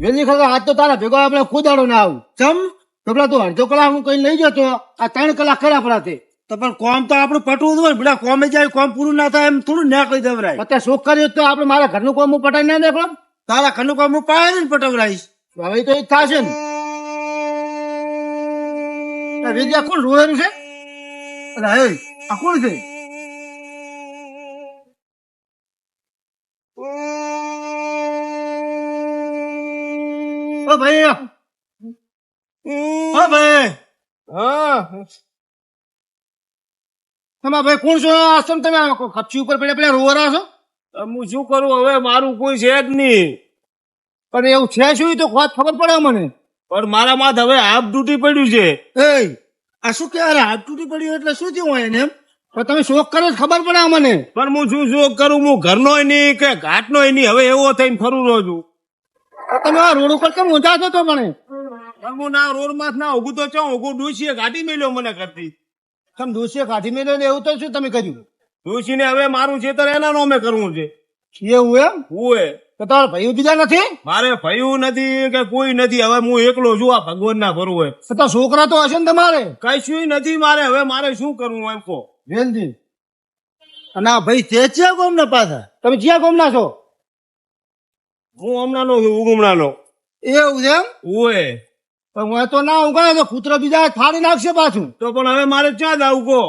વેલી ખબર આજ તો તારા ભેગો આપણે કુદાડો ના આવું. ચમ? તો પેલા તું અડધો કલાક હું કઈ લઈ જતો આ ત્રણ કલાક ખરા પડા તે. તો પણ કોમ તો આપણું પટવું હોય બધા કોમે જાય કોમ પૂરું ના થાય એમ થોડું નાખી દેવરાય અત્યારે શોખ કર્યો તો આપણે મારા ઘરનું કોમ હું પટાઈ ના દેખો તારા ઘરનું કોમ હું પાય ને પટવરાઈશ. હવે તો એ જ થશે ને. વેદિયા કોણ રોયેલું છે? અરે આ કોણ છે? ઓ ભાઈ ઓ ભાઈ હા તમે ભાઈ કોણ છો આસમ તમે ખપચી ઉપર પડ્યા પડ્યા રોવરા છો હું શું કરું હવે મારું કોઈ છે જ નહીં પણ એવું છે શું તો વાત ખબર પડે મને પણ મારા માથ હવે હાફ ડ્યુટી પડ્યું છે એ આ શું કે અરે હાથ તૂટી પડ્યું એટલે શું થયું એને એમ પણ તમે શોખ કરો ખબર પડે મને પણ હું શું શોખ કરું હું ઘરનો નહીં કે ઘાટનો નહીં હવે એવો થઈને ફરું રહ્યો છું તમે આ રોડ ઉપર કેમ ઊંચા છો તો મને હું ના રોડમાં ના ઉગું તો ચો ઉગું ડૂસીએ ગાડી મેલ્યો મને કરતી તમે ડૂસીએ કાઢી મેળ્યો ને એવું તો શું તમે કર્યું? ડૂસીને હવે મારું ખેતર એના નામે કરવું છે. એવું એમ? હુએ તો તમારા ભાઈ બીજા નથી? મારે ભયું નથી કે કોઈ નથી હવે હું એકલો છું આ ભગવાન ના ભરવું હોય. તો છોકરા તો હશે ને તમારે? કઈ નથી મારે હવે મારે શું કરવું એમ કહો. વેલજી. અને આ ભાઈ તે છે ગોમ ને પાછા? તમે જ્યાં ગમના છો? હું હમણાં નો છું હમણાં નો એવું છે હુએ પણ હું તો ના ઉગાડે તો કૂતરો બીજા ફાડી નાખશે પાછું. તો પણ હવે મારે ક્યાં આવું કહો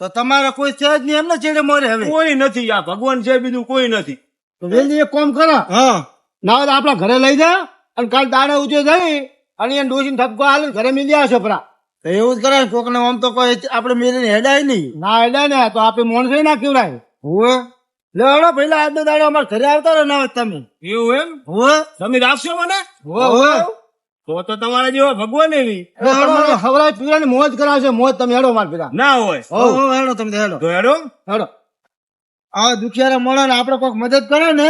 તો તમારે કોઈ છે જ નહીં એમને છેડે મરે હવે? કોઈ નથી. આ ભગવાન છે બીજું કોઈ નથી. તો વેલી એક કામ કરો. હા. ના હોય તો આપણા ઘરે લઈ જા અને કાલ દાડે ઉજે જઈ અને એને ડોસીને ઠપકો હાલે ઘરે મિલી આવશે પરા તો એવું જ કરે કોક ને આમ તો કોઈ આપણે મેરીને હેડાય નહીં. ના હેડાય ને તો આપણે મોણસે ના કેવડાય હુએ લે પેલા આજનો દાડો અમારે ઘરે આવતા રહો ના તમે. એવું એમ? હુએ તમે રાખશો મને? હુએ તો તો તમારા જેવા ભગવાન એવી. હવરાય પીરા ને મોજ કરાવશે મોજ તમે હેડો માર પેલા ના હોય. હો હો હેડો તમે હેડો. તો હેડો. હેડો. આ દુખિયારા મળે ને આપણે કોઈક મદદ કરે ને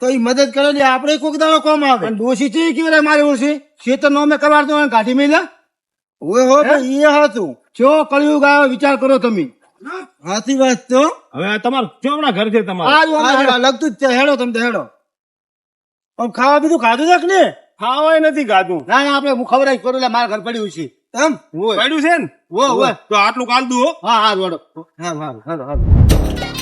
તો એ મદદ કરે ને આપણે કોઈક દાડો કોમ આવે. પણ ડોસી કેવી રહે મારી ઓળખી ખેતર નો મેં કરવાડતો ને કાઢી મેલ્યા? ઓ હો એ હતું. ચો કળિયુગ આવ્યો વિચાર કરો તમે. હાથી વાત તો હવે તમારું ચોમડા ઘર છે તમારું. જો લગતું જ છે. હેડો તમે હેડો. આમ ખાવા બીજું ખાધું છે ને ખાવાય નથી ખાધું. ના ના આપણે હું ખવડાવી કરું એટલે મારા ઘર પડ્યું છે. હોય પડ્યું છે ને? તો આટલું કાલ દુ હો. હા હા હા હા હા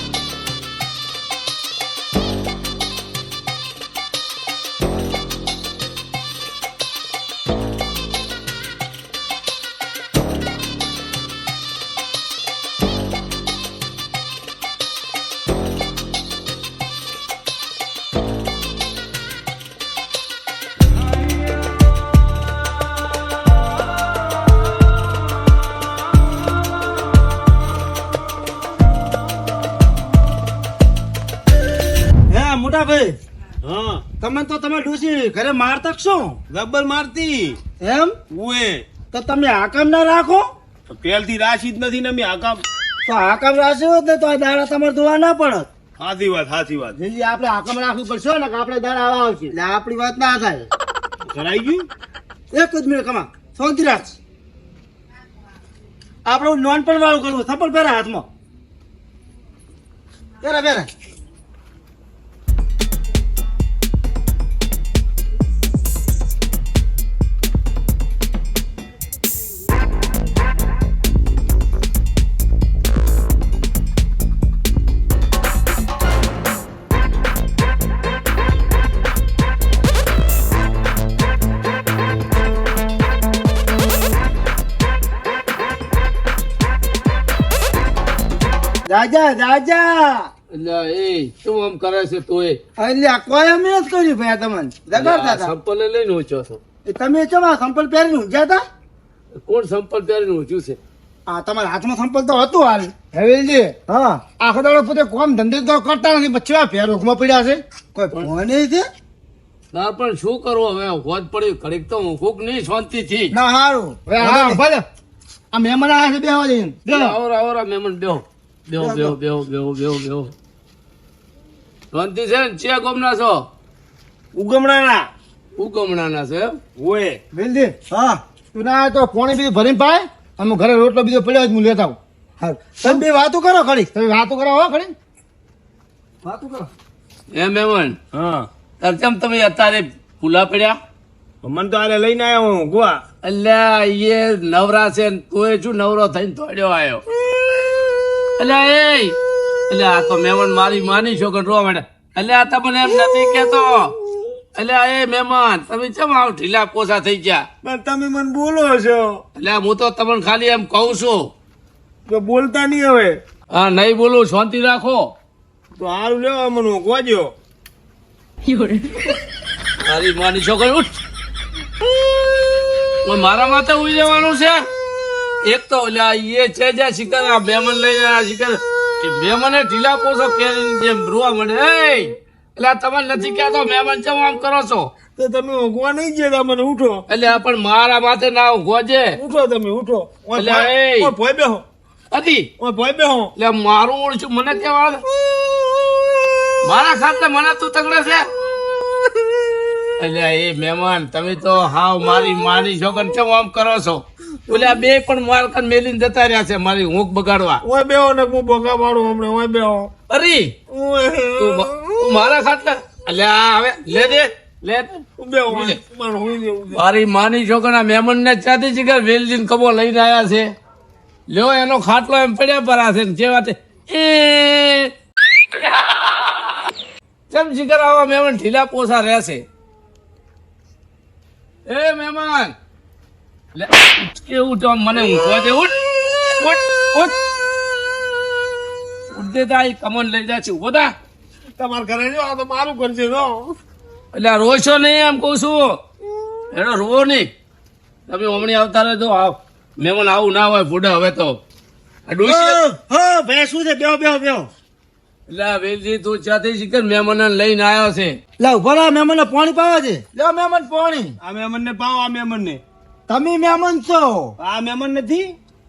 ભાઈ હા. તમે તો તમે ડૂસી ઘરે મારતા શું ગબ્બર મારતી. એમ? ઉએ તો તમે આકામ ના રાખો? તો પેલથી રાશી જ નથી ને મેં આકામ. તો હાકમ રાખ્યો ને તો આ દાડા તમારે ધોવા ના પડત. સાચી વાત સાચી વાત. જીજી આપણે આકામ રાખવું પડશે ને કે આપણે દાડા આવા આવશે. એટલે આપણી વાત ના થાય. કરાઈ ગયું? એક જ મિનિટ કમા શાંતિ રાખ. આપણું નોનપણ વાળું કરવું થપ્પડ પહેરા હાથમાં. પહેરા પહેરા રાજા રાજા! એટલે એ શું આમ કરે છે તોય એટલે આ કોઈ અમે જ કર્યું ભાઈ તમને? લગાડતા હતા સંપલ લઈને ઊંચો છો. એ તમે ચમ આ સંપલ પહેરીને ઊંચા હતા? કોણ સંપલ પહેરીને ઊંચું છે? આ તમારા હાથમાં સંપલ તો હતું હાલ. હવેલજી હા. આખો દાડો પોતે કોમ ધંધે તો કરતા નથી પછી આ પેર રોગમાં પડ્યા છે. કોઈ ફોન છે? ના પણ શું કરવું હવે? હોજ પડી ઘડીક તો હું કે નહીં શાંતિ થી ના હારું. હવે હા ભલે. આ મહેમાન આવ્યા છે બેહવા જઈને બેહો. આવરા આવરા મહેમાન બેહો. બેહો બેહો બેહો બેહો બેહો બેહો શાંતિ છે ને ચિયા ગોમના છો? ઉગમણાના. ઉગમણાના છે એમ? ઉએ હા. તું ના આવે તો પોણી બીજું ભરીને પાય અમે ઘરે રોટલો બીજો પડ્યો જ હું લેતા આવું. હારું. તમે બે વાતો કરો ખરી. તમે વાતો કરો હો ખરી. વાતો કરો. એમ એમ હા. તાર કેમ તમે અત્યારે ફૂલા પડ્યા? મને તો આને લઈને આવ્યો હું ગોવા. અલ્યા એ નવરા છે ને તોય શું નવરો થઈને તોડ્યો આવ્યો. અલ્યા એ! અલ્યા આ તો મહેમાન મારી માની છો કે રોવા માંડે અલ્યા આ તમને એમ નથી કેતો? અલ્યા એ મહેમાન તમે કેમ આવ ઢીલા પોસા થઈ ગયા? પણ તમે મને બોલો છો. અલ્યા હું તો તમને ખાલી એમ કહું છું. તો બોલતા નહીં હવે. હા નહીં બોલું શાંતિ રાખો. તો હારું લેવા મને ગોજો મારી માની છોકરી ઉઠ. મારા માથે ઉઈ જવાનું છે? એક તો એ છે જે શિકાર આ બેમન લઈને આ શિકાર. બેમને ઢીલા પોસો કેરીની જેમ રૂવા મળે. એટલે તમે નથી કહેતો મહેમાન છે આમ કરો છો. તો તમે ઊંઘવા નહીં જતા મને ઉઠો. એટલે પણ મારા માથે ના ગોજે ઉઠો તમે ઉઠો. એટલે ભોય- બેહો. હતી ઓય ભોય બેહો. એટલે મારું ઓળશું મને કેવા મારા ખાતે મને તું તગડે છે? એટલે એ મહેમાન તમે તો હાવ મારી માની છોકર કેમ આમ કરો છો? ઓલા બે પણ મારકન મેલીને જતા રહ્યા છે મારી ઊંઘ બગાડવા. ઓય બેહો ને હું ભોગા પાડું હમણાં ઓય બેહો. અરે! તું મારા ખાતે લે હવે લે દે લે. છે. મારી માની છોકરા મહેમાન ને ચાતી શિકાર વેલજીન કબો લઈને આવ્યા છે? લ્યો એનો ખાટલો એમ પડ્યા પર છે ને જે વાતે એ. કેમ શિકાર આવા મહેમાન ઢીલા પોસા રહેશે એ મહેમાન લે ઉઠ કે મને ઊંઘવા દે ઉઠ ઉઠ ઉઠ. ઉઠ દે તા કમન લઈ જાય છે ઊભો થા. તમારા ઘરે જો આ તો મારું ઘર છે જો. એટલે આ છો નહીં એમ કહું છું. એનો રોવો નહીં. તમે હમણાં આવતા રહેજો આવ. મહેમાન આવું ના હોય ફૂડે હવે તો. આ ભાઈ શું છે? બેહો બેહો બેહો. એટલે આ વેલજી તું ચાથી શીખર મહેમાન લઈને આવ્યો છે. લે ઊભા રહો મહેમાનને પાણી પાવા છે લે મહેમાન પાણી. આ મહેમાન ને પાવો આ મહેમાન ને તમે મહેમાન છો? આ મહેમાન નથી?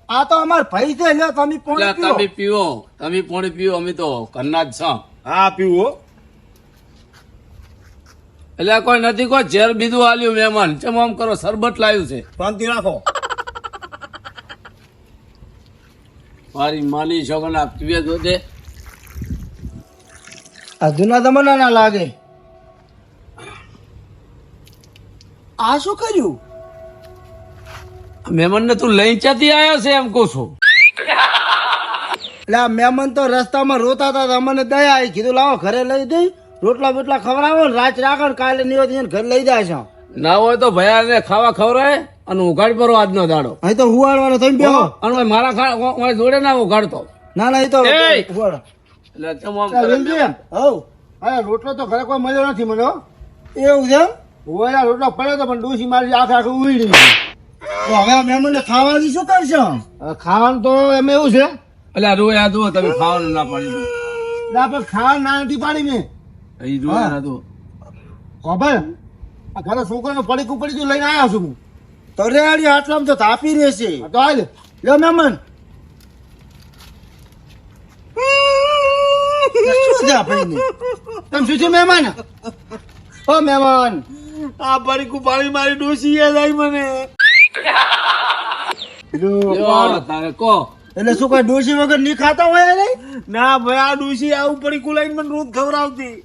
આ તો અમાર ભાઈ છે લ્યો તમે પોણી પાણી તમે પીઓ તમે પોણી પીઓ અમે તો ઘરના જ છો. હા પીવો એટલે કોઈ નથી કોઈ ઝેર બીજું આલ્યું મહેમાન ચમ આમ કરો શરબત લાવ્યું છે. શાંતિ રાખો. મારી માની છોકરા પીવે તો દે આ જૂના જમાના ના લાગે. આ શું કર્યું? મહેમાન ને તું લઈ ચાતી આવ્યો છે એમ કહું છું. એટલે મહેમાન તો રસ્તામાં રોતા હતા અમને દયા આવી. કીધું લાવો ઘરે લઈ દઈ. રોટલા બોટલા ખવડાવો ને રાત રાખો ને કાલે નિવેદન ઘરે લઈ જાય છે. ના હોય તો ભયાને ખાવા ખવડાય અને ઉઘાડ પરો આજનો દાડો. અહીં તો હુવાડવાનો થઈ બેહો. અને મારા જોડે ના ઉઘાડતો. ના ના એ! તો રોટલો તો ઘરે કોઈ મળ્યો નથી મને એવું છે હુવાડા રોટલો પડ્યો તો પણ ડોસી મારી આખે આખું ઉડી તો હવે આ મહેમાનને ખાવાની શું કરશો? ખાવાનું તો એમ એવું છે. એટલે આ રોય આ જુઓ તમે ખાવાનું ના પાડી દો. એટલે આપણે ખાવાનું ના નથી પાડી મેં અહીં જોયે ના તો ખબર? આ ઘરે છોકરાનો પડી કુપડી જો લઈને આવ્યા છું હું. તો રેડી આટલામાં તો તાપી રહેશે. તો હાલ. લ્યો મહેમાન. શું છે આ તમે શું છે મહેમાન? ઓ મહેમાન. આ પડી કુપાળી મારી ડોસી યાદ આવી મને. એટલે શું કઈ ડોસી વગર નહીં ખાતા હોય નહીં ના ભાઈ આ ડોસી આવું પડી કુલાઈ મને રોજ ખવડાવતી.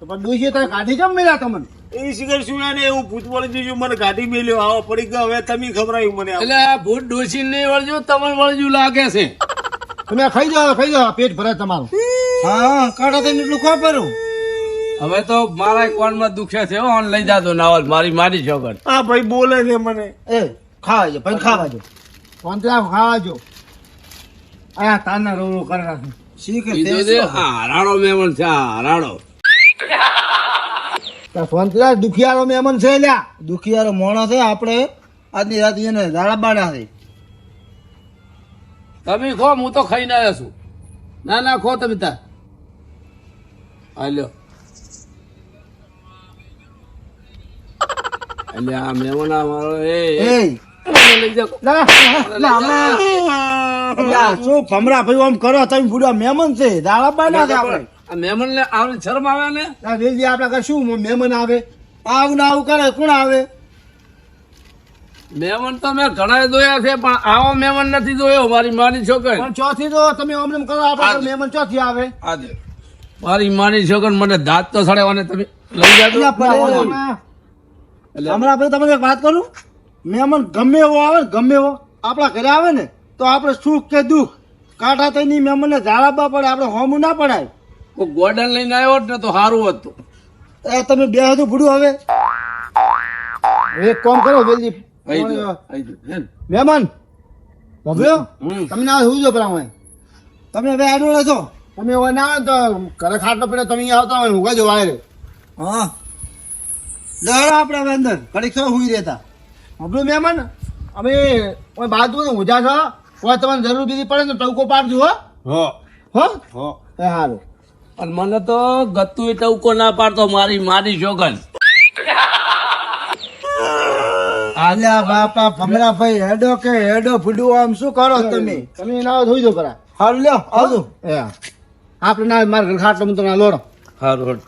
પણ ડોસી તારે કાઢી કેમ મળ્યા તમને? એ સિગર શું ને એવું ભૂત દીધું મને કાઢી મેલ્યો. આવો પડી ગયો. હવે તમે ખવડાવ્યું મને. એટલે ભૂત ડોસી નહીં વળજો તમને વળજુ લાગે છે. તમે ખાઈ જાઓ ખાઈ જાઓ પેટ ભરાય તમારું. હા કાઢો તો એટલું ખોપરું હવે તો મારા કોનમાં દુખે છે હો અને લઈ જાતો નાવલ. મારી મારી છોકર હા ભાઈ બોલે છે મને. એ ખાવા જો ભાઈ ખાવા જો. કોંતરા ખાવા જો. આ તાના રો રો કરે રાખે શીખે કીધું છે આ મેમન મહેમાન છે હરાડો સોંતરા દુખિયારો મહેમાન છે લ્યા. દુખિયારો મોણો છે આપણે. આજની રાત એને દાડા બાડા છે. તમે ખો હું તો ખાઈને આવ્યો છું. ના ના ખો તમે તાર હાલ્યો એટલે આ મહેમાન આ એ એ, એ લઈ જાઓ. ના, ના, ના, યા, શું ભમરા ભાઈ આમ કરો તમે બુડા મહેમાન છે દાડા બાડા આપણે. મહેમાન ને આવડે શરમ આવે ને? વેલજી આપણા શું મહેમાન આવે? આવું ને આવું કરે કોણ આવે? મહેમાન તો મેં ઘણા જોયા છે પણ આવો મહેમાન નથી જોયો મારી માની છોકરી. પણ ચોથી તો તમે એમ કરો આપણા મહેમાન ચોથી આવે. આજે. મારી માની છોકરી મને દાંત તો સડે તમે લઈ એટલે હમણાં ભાઈ તમને એક વાત કરું? મહેમાન ગમે એવો આવે ને ગમે એવો આપણા ઘરે આવે ને તો આપણે સુખ કે દુઃખ કાંઠા થઈને મહેમાનને જાળવવા પડે આપણે હોમું ના પડાય. કોઈ ગોડન લઈને આવ્યો ને તો સારું હતું. એ તમે બે હતું ભૂડું હવે. એક કામ કરો ને? મહેમાન ભવ્યો હમ. તમને આ શું જો પેલા હું? તમે હવે આડો રહેશો તમે હવે ના આવે તો ઘરે ખાટલો પડે તમે અહીંયા આવતા હોય હું જો વાયરે હા. લહેરો આપણે અંદર. પરીક્ષા છો હુઈ રહેતા. આપણું મહેમાન અમે કોઈ બાજુ ને ઉજા છો કોઈ તમારે જરૂર બીજી પડે ને તો ટવકો પાડજો હો. હો. હો. હો. એ સારું પણ મને તો ગતું ટવકો ના પાડતો મારી મારી જોગન. આલ્યા બાપા ભમરા ભાઈ હેડો કે હેડો ફૂડું આમ શું કરો તમે? તમે ના ધોઈ દો કરા હારું લ્યો આવજો. એ. હા. આપણે ના મારે ઘર ખાટલો હું તમને લોડો સારું